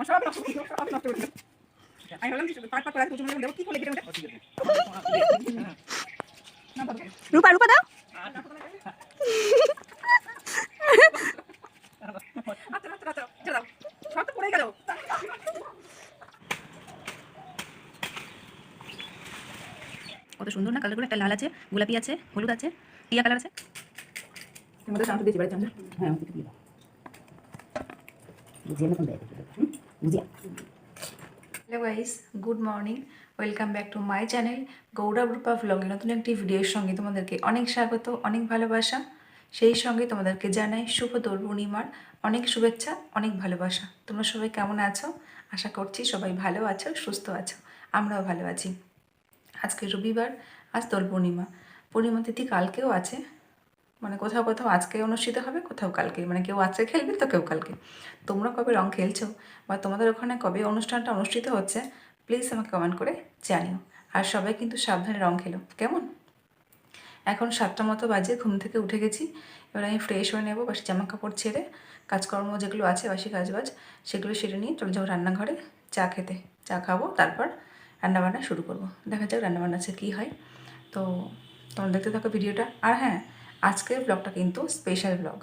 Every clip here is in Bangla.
আমার সব নষ্ট সব নষ্ট করে দিল। আমি ভাবলাম কি পাট পাট করে আগে প্রচুর দেবো কি করে কেটে ওঠে না বাবা। রূপা রূপা দাও। আচ্ছা আচ্ছা আচ্ছা দাও। সব তো পড়ে গেল। কত সুন্দর না কালারগুলো একটা লাল আছে গোলাপি আছে হলুদ আছে টিয়া কালার আছে। তোমাদের শান্ত দিয়েছি বাড়ি চামচা হ্যাঁ দিয়ে hello guys good morning welcome back to my channel Gaurav Rupa ভ্লগে নতুন একটি ভিডিওর সঙ্গে তোমাদেরকে অনেক স্বাগত, অনেক ভালোবাসা। সেই সঙ্গে তোমাদেরকে জানাই শুভ দোল পূর্ণিমার অনেক শুভেচ্ছা, অনেক ভালোবাসা। তোমরা সবাই কেমন আছো? আশা করছি সবাই ভালো আছো, সুস্থ আছো। আমরাও ভালো আছি। আজকে রবিবার, আজ দোল পূর্ণিমা। পূর্ণিমা তিথি কালকেও আছে। মানে কোথাও কোথাও আজকে অনুষ্ঠিত হবে, কোথাও কালকে। মানে কেউ আজকে খেলবে তো কেউ কালকে। তোমরা কবে রং খেলছো বা তোমাদের ওখানে কবে অনুষ্ঠানটা অনুষ্ঠিত হচ্ছে প্লিজ আমাকে কমেন্ট করে জানিও। আর সবাই কিন্তু সাবধানে রং খেলো, কেমন? এখন সাতটা মতো বাজে, ঘুম থেকে উঠে গেছি। এবার আমি ফ্রেশ হয়ে নেব, বাসি জামা কাপড় ছেড়ে, কাজকর্ম যেগুলো আছে, বাসি কাজবাজ, সেগুলো সেরে নিয়ে চলে যাব রান্নাঘরে, চা খেতে। চা খাব, তারপর রান্নাবান্না শুরু করব। দেখা যাক রান্নাবান্না আছে কী হয়। তো তোমরা দেখতে থাকো ভিডিওটা। আর হ্যাঁ আজকের ব্লগটা কিন্তু স্পেশাল ব্লগ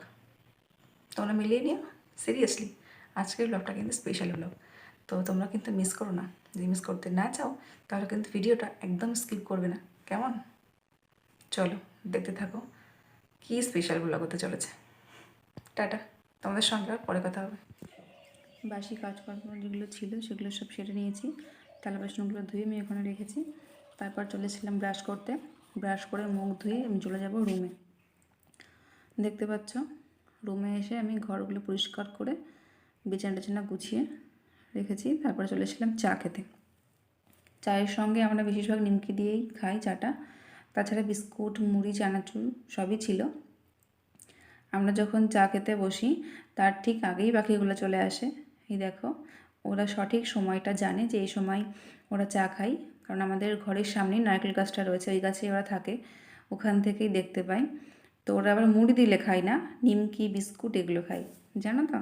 তোমরা মিলিয়ে নিও সিরিয়াসলি আজকের ব্লগটা কিন্তু স্পেশাল ব্লগ তো তোমরা কিন্তু মিস করো না, যদি মিস করতে না চাও, তাহলে কিন্তু ভিডিওটা একদম স্কিপ করবে না। কেমন? চলো, দেখতে থাকো, কী স্পেশাল ব্লগ হতে চলেছে। টাটা, তোমাদের সঙ্গে আর পরে কথা হবে। বাসি কাজকর্ম যেগুলো ছিল, সেগুলো সব সেরে নিয়েছি। থালা বাসনগুলো ধুয়ে আমি ওখানে রেখেছি। তারপর চলেছিলাম ব্রাশ করতে। ব্রাশ করে মুখ ধুয়ে আমি চলে যাব রুমে দেখতে পাচ্ছ? রুমে এসে আমি ঘরগুলো পরিষ্কার করে বিছানা টিছানা গুছিয়ে রেখেছি, তারপরে চলে এসেছিলাম চা খেতে। চায়ের সঙ্গে আমরা বেশিরভাগ নিমকি দিয়েই খাই চাটা। তাছাড়া বিস্কুট, মুড়ি, চানাচুর সবই ছিল। আমরা যখন চা খেতে বসি, তার ঠিক আগেই পাখিগুলো চলে আসে। এই দেখো, ওরা সঠিক সময়টা জানে যে এই সময় ওরা চা খায়, কারণ আমাদের ঘরের সামনেই নারকেল গাছটা রয়েছে, ওই গাছে ওরা থাকে। ওখান থেকেই দেখতে পাই। তো ওরা আবার মুড়ি দিলে খায় না, নিমকি, বিস্কুট এগুলো খায়, জানো তো?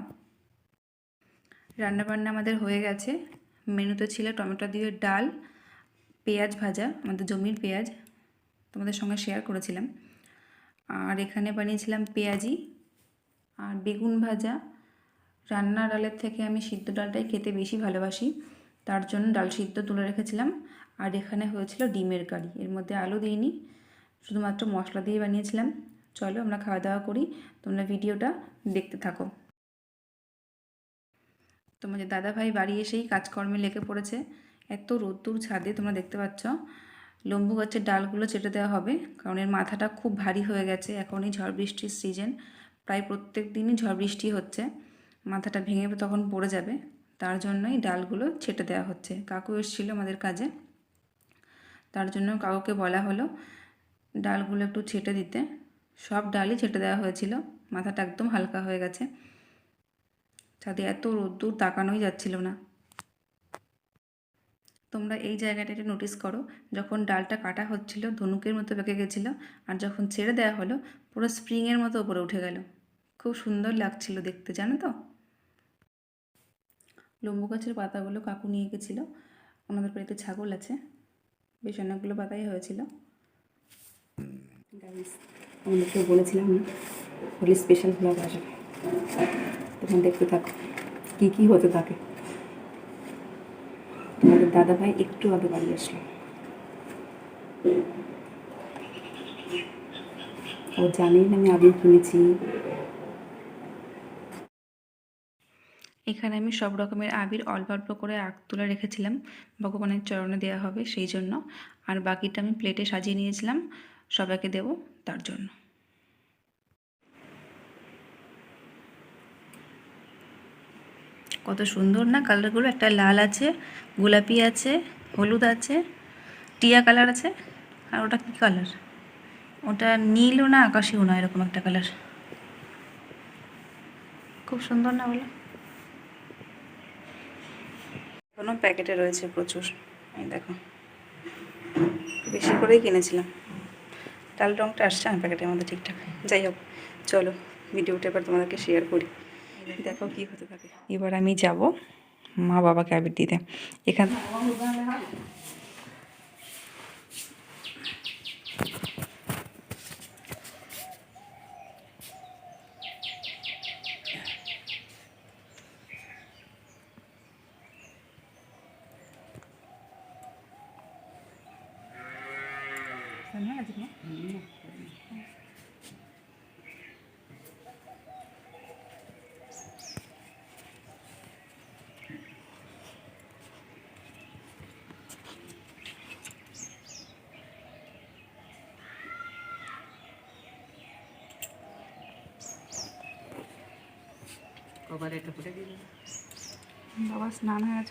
রান্নাবান্না আমাদের হয়ে গেছে। মেনুতে ছিল টমেটো দিয়ে ডাল, পেঁয়াজ ভাজা, আমাদের জমির পেঁয়াজ, তোমাদের সঙ্গে শেয়ার করেছিলাম। আর এখানে বানিয়েছিলাম পেঁয়াজি আর বেগুন ভাজা। রান্না ডালের থেকে আমি সিদ্ধ ডালটাই খেতে বেশি ভালোবাসি, তার জন্য ডাল সিদ্ধ তুলে রেখেছিলাম। আর এখানে হয়েছিল ডিমের কারি, এর মধ্যে আলু দিইনি, শুধুমাত্র মশলা দিয়ে বানিয়েছিলাম। চলো আমরা খাওয়া দাওয়া করি। তোমরা ভিডিওটা দেখতে থাকো। তোমাদের দাদাভাই বাড়ি এসেই কাজকর্মে লেগে পড়েছে। এত রোদ্দুর ছাদে তোমরা দেখতে পাচ্ছ। লম্বু গাছের ডালগুলো চেটে দেওয়া হবে, কারণ এর মাথাটা খুব ভারী হয়ে গেছে। এখনই ঝড় বৃষ্টির সিজন, প্রায় প্রত্যেক দিনই ঝড় বৃষ্টি হচ্ছে। মাথাটা ভেঙে তখন পড়ে যাবে। তার জন্যই ডালগুলো ছেটে দেওয়া হচ্ছে। কাকু এসেছিল আমাদের কাজে। তার জন্য কাকুকে বলা হলো, ডালগুলো একটু ছেটে দিতে। সব ডালই ছেটে দেওয়া হয়েছিল। মাথাটা একদম হালকা হয়ে গেছে। ছাদে এত রোদ্দুর তাকানোই যাচ্ছিল না। তোমরা এই জায়গাটা একটু নোটিস করো, যখন ডালটা কাটা হচ্ছিল, ধনুকের মতো বেঁকে গেছিল আর যখন ছেড়ে দেওয়া হলো, পুরো স্প্রিংয়ের মতো ওপরে উঠে গেল। খুব সুন্দর লাগছিল দেখতে, জানো তো? লম্বু গাছের পাতাগুলো কাকু নিয়ে গেছিল। ওনাদের বাড়িতে ছাগল আছে। বেশ অনেকগুলো পাতাই হয়েছিল। আমাদেরকে বলেছিলাম হোলি স্পেশাল ব্লগ আসবে। তখন দেখতে থাকো, কী কী হতে থাকে তোমাদের দাদা ভাই একটু আগে বাড়ি আসলো। ও জানেই আমি আবির কিনেছি। এখানে আমি সব রকমের আবির অল্প অল্প করে আগ তুলে রেখেছিলাম, ভগবানের চরণে দেওয়া হবে সেই জন্য। আর বাকিটা আমি প্লেটে সাজিয়ে নিয়েছিলাম। সবাইকে দেব তার জন্য। কত সুন্দর না কালারগুলো, একটা লাল আছে, গোলাপি আছে, হলুদ আছে, টিয়া কালার আছে, আর ওটা কী কালার? ওটা নীলও না আকাশিও না এরকম একটা কালার। খুব সুন্দর না বলো? কোনো প্যাকেটে রয়েছে প্রচুর। দেখো। বেশি করেই কিনেছিলাম। ডাল রঙটা আসছে আমার প্যাকেটের মধ্যে ঠিকঠাক। যাই হোক, চলো, ভিডিওটা এবার তোমাদেরকে শেয়ার করি। দেখো কি হতে থাকে। এবার আমি যাব মা বাবাকে আবির দিতে। এখান বাবা স্নান হয়ে না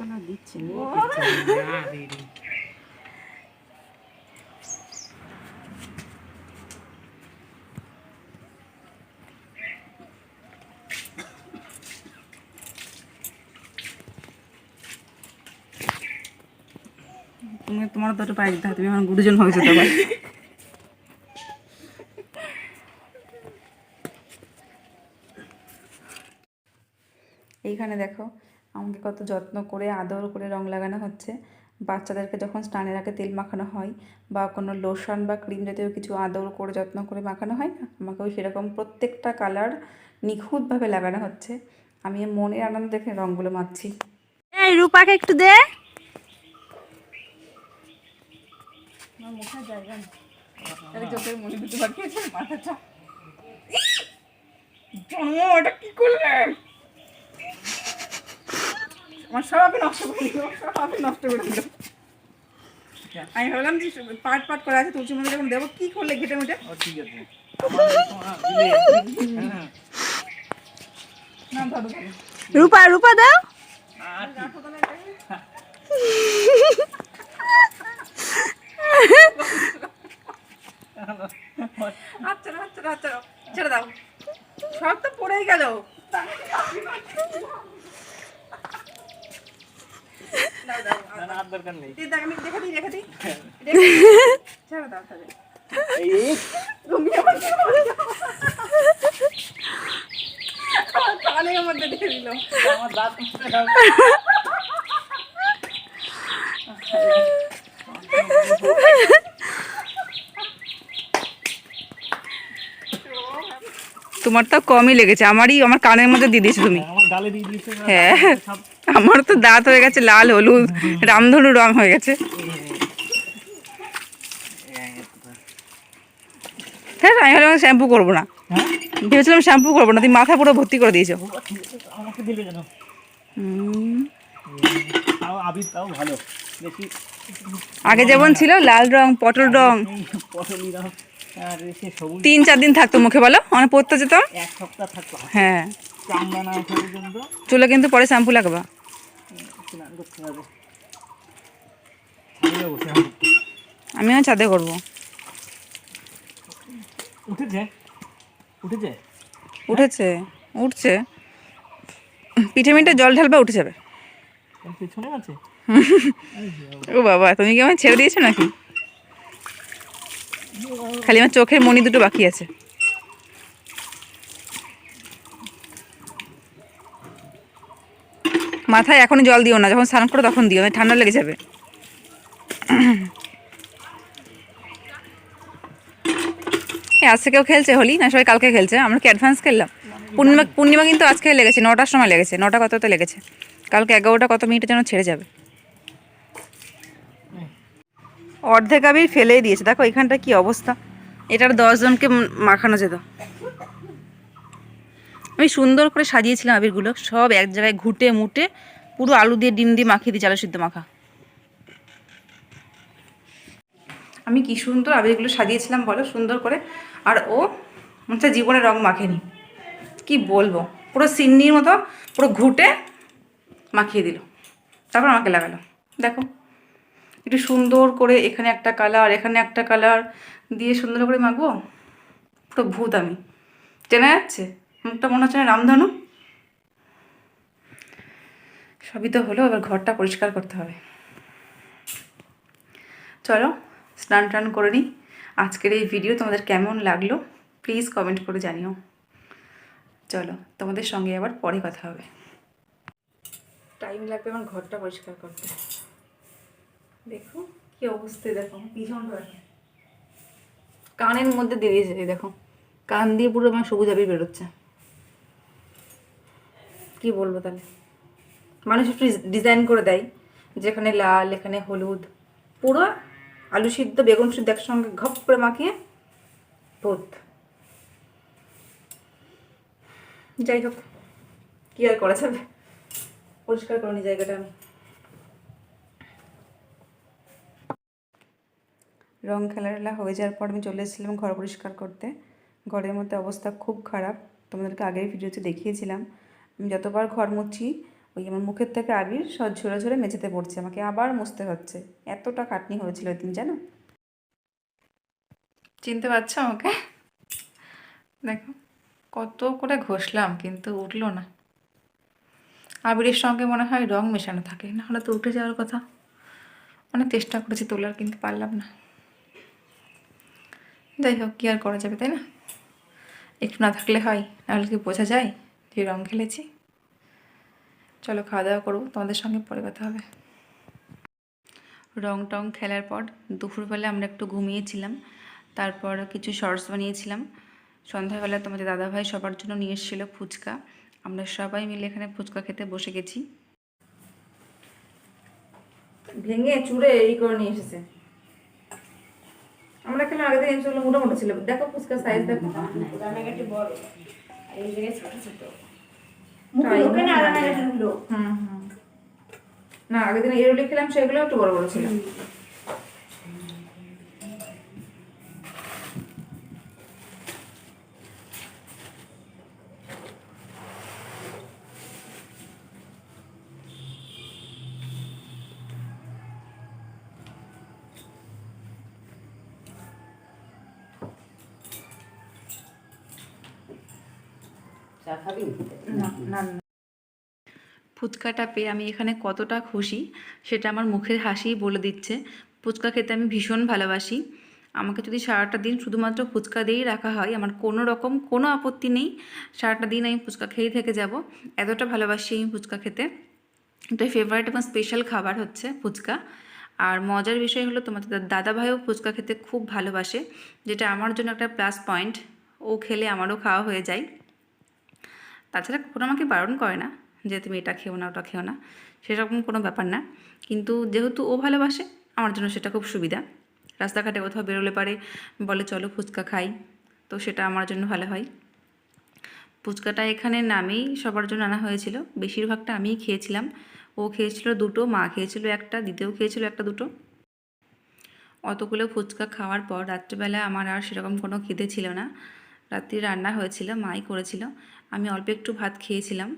তুমি তোমার তো একটু পায়ে দিতে তুমি এখন গুরুজন হয়েছে তো এইখানে দেখো আমাকে কত যত্ন করে আদর করে রং লাগানো হচ্ছে। বাচ্চাদেরকে যখন স্নানের আগে তেল মাখানো হয় বা কোনো লোশন বা ক্রিম জাতীয় কিছু আদর করে যত্ন করে মাখানো হয় না আমাকেও সেরকম প্রত্যেকটা কালার নিখুঁতভাবে লাগানো হচ্ছে। আমি মনের আনন্দ দেখে রঙগুলো মাখছি। এই রূপাকে একটু দে। তাহলে চোখের মনি দুটো বাকি আছে মাথাটা জন্ম এটা কি আমার সব আপনি নষ্ট করে দিল সব আপনি নষ্ট করে দিল। আমি ভাবলাম যে পাট পাট করা আছে তুলসী মধ্যে যখন দেবো কি করলে ঘেটে মেটে ঠিক আছে। রূপা রূপা দাও। আচ্ছা আচ্ছা আচ্ছা ছেড়ে দাও। সব তো পড়েই গেল দাও, দাও, না না আর দরকার নেই। দিই, দাও, আমি রেখে দিই রেখে দিই। রেখে দিই। ছেড়ে দাও তাহলে। এই এই তুমি আমার কি করছ? আমার কানের মধ্যে দিয়ে দিল। আমার দাঁত মুছতে দাও। তোমার তো কমই লেগেছে। আমারই আমার কানের মধ্যে দিয়ে দিয়েছ তুমি। আমার গালে দিয়ে দিয়েছে। এবার হ্যাঁ। সব আমার তো দাঁত হয়ে গেছে লাল হলুদ রামধনু রং হয়ে গেছে। হ্যাঁ আমি ভাবলাম শ্যাম্পু করব না। ভেবেছিলাম শ্যাম্পু করব না তুমি মাথা পুরো ভর্তি করে দিয়েছ। আগে যেমন ছিল লাল রং পটল রং। তিন চার দিন থাকতো মুখে বলো? অনেক পড়তে যেতাম? হ্যাঁ। চুলে কিন্তু পরে শ্যাম্পু লাগবা। করতে আমিও ছাদে করব। উঠেছে? উঠেছে? উঠেছে উঠছে। পিঠে মিঠে জল ঢালবা উঠে যাবে। আছে? ও বাবা তুমি কি আমার ছেড়ে দিয়েছ নাকি? খালি আমার চোখের মনি দুটো বাকি আছে। মাথায় এখনই জল দিও না, যখন স্নান করো তখন দিও নয় ঠান্ডা লেগে যাবে। আজকে কেউ খেলছে হোলি? না, সবাই কালকে খেলছে। আমরা কি অ্যাডভান্স খেললাম? পূর্ণিমা পূর্ণিমা কিন্তু আজকে লেগেছে, নটার সময় লেগেছে, নটা কততে লেগেছে? কালকে এগারোটা কত মিনিটের যেন ছেড়ে যাবে? অর্ধেক আবির ফেলেই দিয়েছে। দেখো, এখানটা কি অবস্থা? এটার দশজনকে মাখানো যেত। আমি সুন্দর করে সাজিয়েছিলাম আবিরগুলো। সব এক জায়গায় ঘুটে মুটে পুরো আলু দিয়ে, ডিম দিয়ে মাখিয়ে দিই চালের সিদ্ধ মাখা। আমি কি সুন্দর আবিরগুলো সাজিয়েছিলাম বলো, সুন্দর করে। আর ও হচ্ছে জীবনে রং মাখেনি। কি বলব? পুরো সিন্নির মতো, পুরো ঘুটে মাখিয়ে দিল। তারপর আমাকে লাগালো। দেখো, একটু সুন্দর করে এখানে একটা কালার, এখানে একটা কালার দিয়ে সুন্দর করে মাখবো? পুরো ভূত আমি। চেনা যাচ্ছে? মুখটা মনে হচ্ছে না, রামধনু? সবই তো হলো, এবার ঘরটা পরিষ্কার করতে হবে। চলো, স্নান টান করে নিই। আজকের এই ভিডিও তোমাদের কেমন লাগল প্লিজ কমেন্ট করে জানিও। চলো, তোমাদের সঙ্গে আবার পরে কথা হবে। টাইম লাগবে আমার ঘরটা পরিষ্কার করতে। দেখো কি অবস্থায় দেখো ভীষণ কানের মধ্যে দিয়ে দিয়েছে, দেখো। কান দিয়ে পুরো আমার সবুজ আবির বেরোচ্ছে। কি বলব তাহলে? মানুষ একটু ডিজাইন করে দেয়। যেখানে লাল, এখানে হলুদ। পুরো আলু সিদ্ধ, বেগুন সিদ্ধ একসঙ্গে ঘপ করে মাখিয়ে ভূত যাই হোক, কি আর করা যাবে? পরিষ্কার করনি জায়গাটা আমি। রং খেলাটা হয়ে যাওয়ার পর আমি চলে এসেছিলাম ঘর পরিষ্কার করতে। ঘরের মধ্যে অবস্থা খুব খারাপ। তোমাদেরকে আগের ভিডিওতে দেখিয়েছিলাম। যতবার ঘর মুছি ওই আমার মুখের থেকে আবির সব ঝরে ঝরে মেঝেতে পড়ছে, আমাকে আবার মুছতে হচ্ছে। এতটা খাটনি হয়েছিল ওই দিন, জানো? চিনতে পারছ আমাকে? দেখো, কত করে ঘষলাম, কিন্তু উঠল না। আবিরের সঙ্গে মনে হয় রং মেশানো থাকে, না হলে তো উঠে যাওয়ার কথা। অনেক চেষ্টা করেছি তোলার, কিন্তু পারলাম না। যাই হোক, কী আর করা যাবে, তাই না? একটু না থাকলে হয় নাহলে কি বোঝা যায়? যে রং খেলেছি? চলো খাওয়া দাওয়া করব তোমাদের সঙ্গে পরে কথা হবে। রং টং খেলার পর দুপুরবেলা আমরা একটু ঘুমিয়েছিলাম তারপর কিছু শর্টস বানিয়েছিলাম। সন্ধ্যাবেলা তোমাদের দাদাভাই সবার জন্য নিয়ে এসেছিল ফুচকা। আমরা সবাই মিলে এখানে ফুচকা খেতে বসে গেছি। ভেঙে চুড়ে এই করে নিয়ে এসেছে। আমরা খেলাম আগে থেকে মোটামুটি ছিল? দেখো ফুচকা সাইজ দেখো। হুম হুম। না আগের দিন এরুলি খেলাম সেগুলো একটু বড় বড় ছিল। না না না। ফুচকাটা পেয়ে আমি এখানে কতটা খুশি সেটা আমার মুখের হাসিই বলে দিচ্ছে। ফুচকা খেতে আমি ভীষণ ভালোবাসি। আমাকে যদি সারাটা দিন শুধুমাত্র ফুচকা দিয়েই রাখা হয় আমার কোনো রকম কোনো আপত্তি নেই। সারাটা দিন আমি ফুচকা খেয়েই থেকে যাব। এতটা ভালোবাসি আমি ফুচকা খেতে। এটা ফেভারিট এবং স্পেশাল খাবার হচ্ছে ফুচকা। আর মজার বিষয় হলো তোমাদের দা- দাদা ভাইও ফুচকা খেতে খুব ভালোবাসে যেটা আমার জন্য একটা প্লাস পয়েন্ট ও খেলে আমারও খাওয়া হয়ে যায়। তাছাড়া কখনো আমাকে বারণ করে না যে তুমি এটা খেও না, ওটা খেও না, সেরকম কোনো ব্যাপার না। কিন্তু যেহেতু ও ভালোবাসে, আমার জন্য সেটা খুব সুবিধা। রাস্তাঘাটে কোথাও বেরোলে পারে, বলে চলো ফুচকা খাই, তো সেটা আমার জন্য ভালো হয়। ফুচকাটা এখানে নামেই সবার জন্য আনা হয়েছিল, বেশিরভাগটা আমিই খেয়েছিলাম। ও খেয়েছিল দুটো, মা খেয়েছিল একটা দিতেও খেয়েছিল একটা দুটো। অতগুলো ফুচকা খাওয়ার পর রাত্রিবেলা আমার আর সেরকম কোনো খিদে ছিল না। রাত্রি রান্না হয়েছিল, মাই করেছিল। আমি অল্প একটু ভাত খেয়েছিলাম,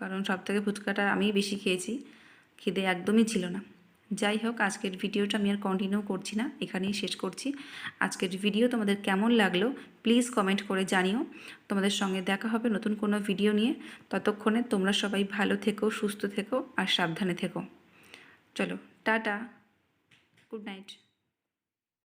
কারণ সব থেকে ফুচকাটা আমিই বেশি খেয়েছি, খিদে একদমই ছিল না। যাই হোক, আজকের ভিডিওটা আমি আর কন্টিনিউ করছি না, এখানেই শেষ করছি। আজকের ভিডিও তোমাদের কেমন লাগল প্লিজ কমেন্ট করে জানিও। তোমাদের সঙ্গে দেখা হবে নতুন কোনো ভিডিও নিয়ে। ততক্ষণে তোমরা সবাই ভালো থেকো, সুস্থ থেকো আর সাবধানে থেকো। চলো, টাটা। Good night